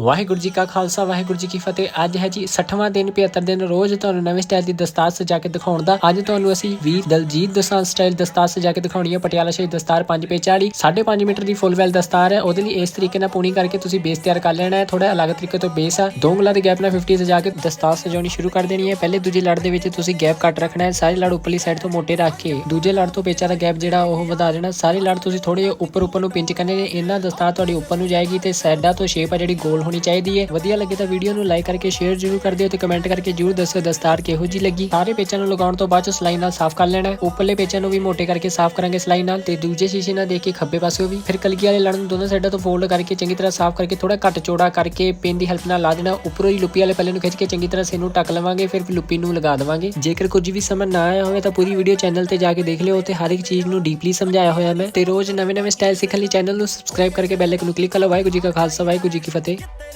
ਵਾਹਿਗੁਰੂ ਜੀ ਕਾ ਖਾਲਸਾ, ਵਾਹਿਗੁਰੂ ਜੀ ਕੀ ਫਤਿਹ। ਅੱਜ ਹੈ ਜੀ 60ਵਾਂ ਦਿਨ 75 ਦਿਨ ਰੋਜ਼ ਤੁਹਾਨੂੰ ਨਵੇਂ ਸਟਾਈਲ ਦੀ ਦਸਤਾਰ ਸਜਾ ਕੇ ਦਿਖਾਉਣ ਦਾ। ਅੱਜ ਤੁਹਾਨੂੰ ਅਸੀਂ ਵੀ ਦਲਜੀਤ ਦਸਾਂ ਸਟਾਈਲ ਦਸਤਾਰ ਸਜਾ ਕੇ ਦਿਖਾਉਣੀ ਹੈ। ਪਟਿਆਲਾ ਸ਼ਾਹੀ ਦਸਤਾਰ 5 ਪੇ 40 5.5 ਮੀਟਰ ਦੀ ਫੁੱਲ ਵੈਲ ਦਸਤਾਰ ਹੈ। ਉਹਦੇ ਲਈ ਇਸ ਤਰੀਕੇ ਨਾਲ ਪੂਣੀ ਕਰਕੇ ਤੁਸੀਂ ਬੇਸ ਤਿਆਰ ਕਰ ਲੈਣਾ ਹੈ। ਥੋੜਾ ਅਲੱਗ ਤਰੀਕੇ ਤੋਂ ਬੇਸ ਆ। ਦੋ ਉਂਗਲਾਂ ਦੇ ਗੈਪ ਨਾਲ 50 ਸਜਾ ਕੇ ਦਸਤਾਰ ਸਜਾਉਣੀ ਸ਼ੁਰੂ ਕਰ ਦੇਣੀ ਹੈ। ਪਹਿਲੇ ਦੂਜੇ ਲੜ ਦੇ ਵਿੱਚ ਤੁਸੀਂ ਗੈਪ ਕੱਟ ਰੱਖਣਾ ਹੈ। ਸਾਰੇ ਲੜ ਉੱਪਰਲੀ ਸਾਈਡ ਤੋਂ ਮੋਟੇ ਰੱਖ ਕੇ ਦੂਜੇ ਲੜ ਤੋਂ ਪੇਚਾ ਦਾ ਗੈਪ ਜਿਹੜਾ ਉਹ ਵਧਾ ਦੇਣਾ। ਸਾਰੇ ਲੜ ਤੁਸੀਂ ਥੋੜੇ ਜਿਹੇ ਉੱਪਰ ਉੱਪਰ ਨੂੰ ਪਿੰਚ ਕਰਨੇ ਨੇ। ਇਹਨਾਂ ਦਸਤਾਰ ਤੁਹਾਡੀ ਉੱਪਰ ਨੂੰ ਜਾਏਗੀ ਤੇ ਸਾਈਡਾਂ ਤੋਂ ਸ਼ੇਪ ਆ ਜਿਹੜੀ ਗੋਲ ਹੋਣੀ ਚਾਹੀਦੀ ਹੈ। ਵਧੀਆ ਲੱਗੇ ਤਾਂ ਵੀਡੀਓ ਨੂੰ ਲਾਈਕ ਕਰਕੇ ਸ਼ੇਅਰ ਜ਼ਰੂਰ ਕਰ ਦਿਓ ਤੇ ਕਮੈਂਟ ਕਰਕੇ ਜ਼ਰੂਰ ਦੱਸਿਓ ਦਸਤਾਰ ਕਿਹੋ ਜੀ ਲੱਗੀ। ਸਾਰੇ ਪੇਚਾਂ ਨੂੰ ਲਗਾਉਣ ਤੋਂ ਬਾਅਦ ਚ ਸਲਾਈ ਨਾਲ ਸਾਫ਼ ਕਰ ਲੈਣਾ ਹੈ। ਉੱਪਰਲੇ ਪੇਚਾਂ ਨੂੰ ਵੀ ਮੋਟੇ ਕਰਕੇ ਸਾਫ਼ ਕਰਾਂਗੇ ਸਲਾਈ ਨਾਲ ਤੇ ਦੂਜੇ ਸ਼ੀਸ਼ੇ ਨਾਲ ਦੇਖ ਕੇ ਖੱਬੇ ਪਾਸਿਓਂ ਵੀ। ਫਿਰ ਕਲਗੀ ਵਾਲੇ ਲੜ ਨੂੰ ਦੋਨੋਂ ਸਾਈਡਾਂ ਤੋਂ ਫੋਲਡ ਕਰਕੇ ਚੰਗੀ ਤਰ੍ਹਾਂ ਸਾਫ਼ ਕਰਕੇ ਥੋੜਾ ਘੱਟ ਚੌੜਾ ਕਰਕੇ ਪਿੰਨ ਦੀ ਹੈਲਪ ਨਾਲ ਲਾ ਦੇਣਾ। ਉੱਪਰੋਂ ਹੀ ਲੁੱਪੀ ਵਾਲੇ ਪੱਲੇ ਨੂੰ ਖਿੱਚ ਕੇ ਚੰਗੀ ਤਰ੍ਹਾਂ ਸੇ ਨੂੰ ਟੱਕ ਲਵਾਂਗੇ, ਫਿਰ ਲੁੱਪੀ ਨੂੰ ਲਗਾ ਦੇਵਾਂਗੇ। ਜੇਕਰ ਕੁਝ ਵੀ ਸਮਝ ਨਾ ਆਇਆ ਹੋਵੇ ਤਾਂ ਪੂਰੀ ਵੀਡੀਓ ਚੈਨਲ ਤੇ ਜਾ ਕੇ ਦੇਖ ਲਿਓ ਤੇ ਹਰ ਇੱਕ ਚੀਜ਼ ਨੂੰ ਡੀਪਲੀ ਸਮਝਾਇਆ ਹੋਇਆ ਮੈਂ। ਤੇ ਰੋਜ਼ ਨਵੇਂ-ਨਵੇਂ ਸਟਾਈਲ ਸਿੱਖਣ ਲਈ ਚੈਨਲ ਨੂੰ ਸਬਸਕ੍ਰਾਈਬ ਕਰਕੇ ਬੈਲ ਆਈਕਨ ਨੂੰ ਕਲਿੱਕ ਕਰ ਲਓ। ਵਾਹਿਗੁਰੂ ਜੀ ਕਾ ਖਾਲਸਾ, ਵਾਹਿਗੁਰੂ ਜੀ ਕੀ ਫਤਿਹ।